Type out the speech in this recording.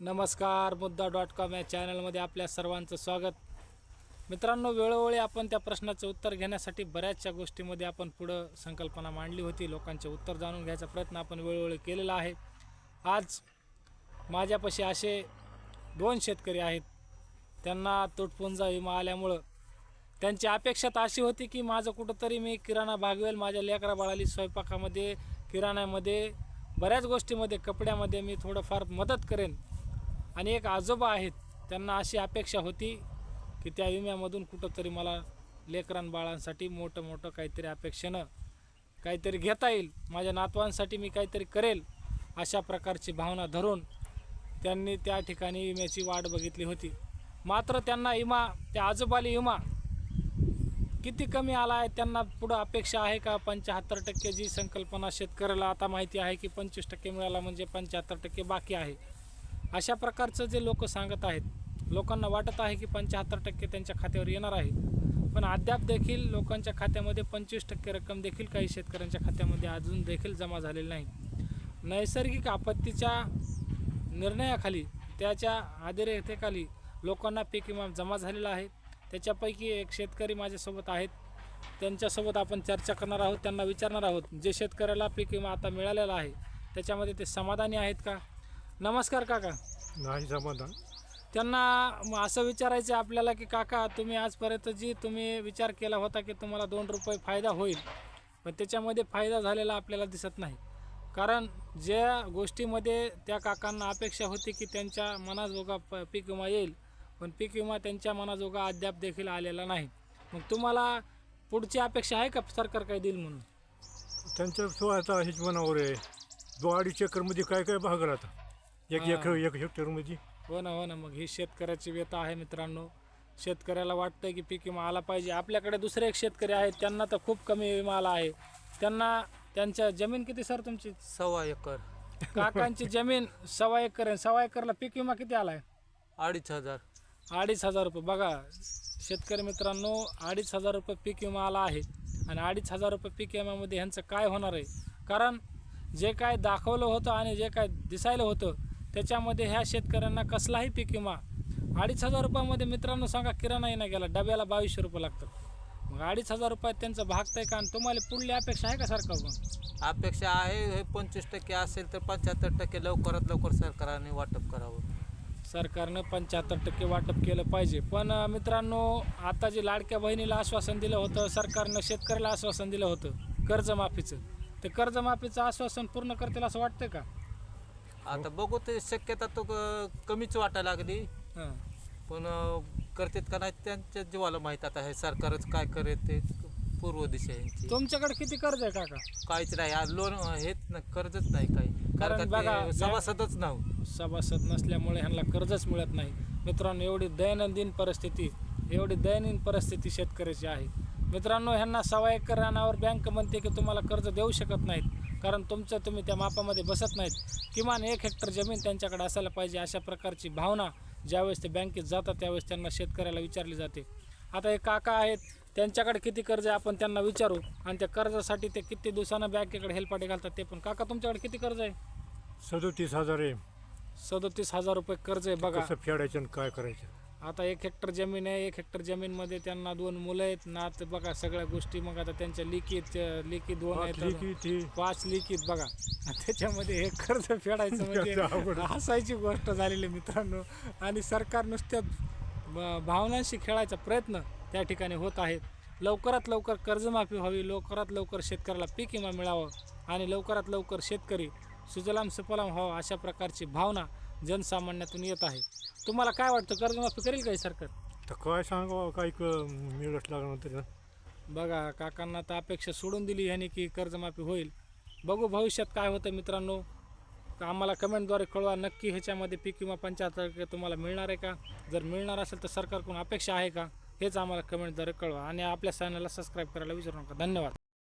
नमस्कार मुद्दा dot com या चॅनलमध्ये आपल्या सर्वांचं स्वागत. मित्रांनो वेळोवेळी आपण त्या प्रश्नाचं उत्तर घेण्यासाठी बऱ्याचशा गोष्टीमध्ये आपण पुढं संकल्पना मांडली होती. लोकांचे उत्तर जाणून घ्यायचा प्रयत्न आपण वेळोवेळी केलेला आहे. आज माझ्यापाशी असे दोन शेतकरी आहेत. त्यांना तुटपुंजा विमा आल्यामुळं त्यांची अपेक्षा तर अशी होती की माझं कुठंतरी मी किराणा भागवेल. माझ्या लेकरा बाळाली स्वयंपाकामध्ये किराण्यामध्ये बऱ्याच गोष्टीमध्ये कपड्यामध्ये मी थोडंफार मदत करेन. आणि एक आजोबा आहेत त्यांना अशी अपेक्षा होती की त्या विम्यामधून कुठंतरी मला लेकरां बाळांसाठी मोठं मोठं काहीतरी अपेक्षेनं काहीतरी घेता येईल माझ्या नातवांसाठी मी काहीतरी करेल अशा प्रकारची भावना धरून त्यांनी त्या ठिकाणी विम्याची वाट बघितली होती. मात्र त्यांना विमा त्या आजोबाली विमा किती कमी आला आहे त्यांना पुढं अपेक्षा आहे का? पंच्याहत्तर टक्के जी संकल्पना शेतकऱ्याला आता माहिती आहे की पंचवीस टक्के मिळाला म्हणजे पंच्याहत्तर टक्के बाकी आहे. अशा प्रकारचं जे लोक सांगत आहेत लोकांना वाटत आहे की पंच्याहत्तर टक्के त्यांच्या खात्यावर येणार आहे. पण अद्याप देखील लोकांच्या खात्यामध्ये पंचवीस टक्के रक्कम देखील काही शेतकऱ्यांच्या खात्यामध्ये अजून देखील जमा झालेली नाही. नैसर्गिक आपत्तीच्या निर्णयाखाली त्याच्या आदिरेतेखाली लोकांना पीक विमा जमा झालेला आहे. त्याच्यापैकी एक शेतकरी माझ्यासोबत आहेत. त्यांच्यासोबत आपण चर्चा करणार आहोत त्यांना विचारणार आहोत जे शेतकऱ्याला पीक विमा आता मिळालेला आहे त्याच्यामध्ये ते समाधानी आहेत का? नमस्कार काका. नाही समाधान त्यांना म असं विचारायचं आहे आपल्याला की काका तुम्ही आजपर्यंत जी तुम्ही विचार केला होता की तुम्हाला दोन रुपये फायदा होईल पण त्याच्यामध्ये फायदा झालेला आपल्याला दिसत नाही. कारण ज्या गोष्टीमध्ये त्या काकांना अपेक्षा होती की त्यांच्या मनाजोगा प पीक विमा येईल पण पीक विमा त्यांच्या मनाजोगा अद्याप देखील आलेला नाही. मग तुम्हाला पुढची अपेक्षा आहे का सरकार काय देईल म्हणून? त्यांच्या स्वतः ह्याच मनावर आहे. दो अडीच एकरमध्ये काय काय भाग राहता एक हा. एकर एक हेक्टरमध्ये हो ना हो ना. मग ही शेतकऱ्याची व्यथा आहे मित्रांनो. शेतकऱ्याला वाटतं की पीक विमा आला पाहिजे. आपल्याकडे दुसरे एक शेतकरी आहेत. त्यांना तर खूप कमी विमा आला आहे. त्यांना त्यांच्या जमीन किती सर तुमची? सव्वा एकर. काकांची जमीन सव्वा एकर आहे. सव्वा एकरला पीक विमा किती आला आहे अडीच हजार. अडीच हजार रुपये. बघा शेतकरी मित्रांनो अडीच हजार रुपये पीक विमा आला आहे. आणि अडीच हजार रुपये पीक विम्यामध्ये ह्यांचं काय होणार आहे? कारण जे काय दाखवलं होतं आणि जे काय दिसायला होतं त्याच्यामध्ये ह्या शेतकऱ्यांना कसलाही पीक विमा अडीच हजार रुपयामध्ये मित्रांनो सांगा किराणाही नाही गेला डब्याला बावीसशे रुपये लागतात. मग अडीच हजार रुपयात त्यांचं भागतंय का? आणि तुम्हाला पुढली अपेक्षा आहे का सरकारकडून? अपेक्षा आहे हे पंचवीस टक्के असेल तर पंच्याहत्तर टक्के लवकरात लवकर सरकारने वाटप करावं. सरकारनं पंच्याहत्तर टक्के वाटप केलं पाहिजे. पण मित्रांनो आता जे लाडक्या बहिणीला आश्वासन दिलं होतं सरकारनं शेतकऱ्याला आश्वासन दिलं होतं कर्जमाफीचं. ते कर्जमाफीचं आश्वासन पूर्ण करतील असं वाटतं का? आता बघू ते शक्यता तो क- कमीच वाटायला लागली. हां. पण अं, करतात का नाही त्यांच्या जीवाला माहीत आता हे सरकारच काय करेल ते पूर्व दिशा यांची. तुमच्याकडे किती कर्ज आहे काका? काहीच नाही आज लोन हेच न- कर्जच नाही काही. कारण कारण बघा, ते सभासदच नाव. सभासद नसल्यामुळे ह्यांना कर्जच मिळत नाही. मित्रांनो एवढी दैनंदिन परिस्थिती एवढी दैनंदिन परिस्थिती शेतकऱ्याची आहे. मित्रांनो ह्यांना सव्वा एकर रानावर बँक म्हणते की तुम्हाला कर्ज देऊ शकत नाहीत. कारण तुमचं तुम्ही त्या मापामध्ये बसत नाहीत. किमान एक हेक्टर जमीन त्यांच्याकडे असायला पाहिजे अशा प्रकारची भावना ज्यावेळेस ते बँकेत जातात त्यावेळेस त्यांना शेतकऱ्याला विचारली जाते. आता हे काका आहेत त्यांच्याकडे किती कर्ज आहे आपण त्यांना विचारू आणि त्या कर्जासाठी ते किती दिवसानं बँकेकडे हेलपाटे घालतात ते पण. काका तुमच्याकडे किती कर्ज आहे? सदोतीस हजार आहे. सदोतीस हजार रुपये कर्ज आहे बघा. कसं फेडायचं आणि काय करायचं? आता एक हेक्टर जमीन आहे एक हेक्टर जमीनमध्ये त्यांना दोन मुलं आहेत. नात बघा सगळ्या गोष्टी मग आता त्यांच्या लिखित लिखित दोन पाच आहेत पाच लिखित बघा. त्याच्यामध्ये हे कर्ज फेडायचं म्हणजे. हसायची गोष्ट झालेली मित्रांनो. आणि सरकार नुसत्या भावनांशी खेळायचा प्रयत्न त्या ठिकाणी होत आहेत. लवकरात लवकर कर्जमाफी व्हावी लवकरात लवकर शेतकऱ्याला पीक विमा मिळावं आणि लवकरात लवकर शेतकरी सुजलाम सुफलाम व्हावं अशा प्रकारची भावना जनसामान्यातून येत आहे. तुम्हाला काय वाटतं कर्जमाफी करेल काही सरकार? तर काय सांगावं काही क मिळत लागलं तर बघा काकांना तर अपेक्षा सोडून दिली ह्याने की कर्जमाफी होईल. बघू भविष्यात काय होतं मित्रांनो. आम्हाला कमेंटद्वारे कळवा नक्की ह्याच्यामध्ये पीक पंच्याहत्तर टक्के तुम्हाला मिळणार आहे का? जर मिळणार असेल तर सरकारकडून अपेक्षा आहे का? हेच आम्हाला कमेंटद्वारे कळवा आणि आपल्या चॅनलला सबस्क्राईब करायला विसरू नका. धन्यवाद.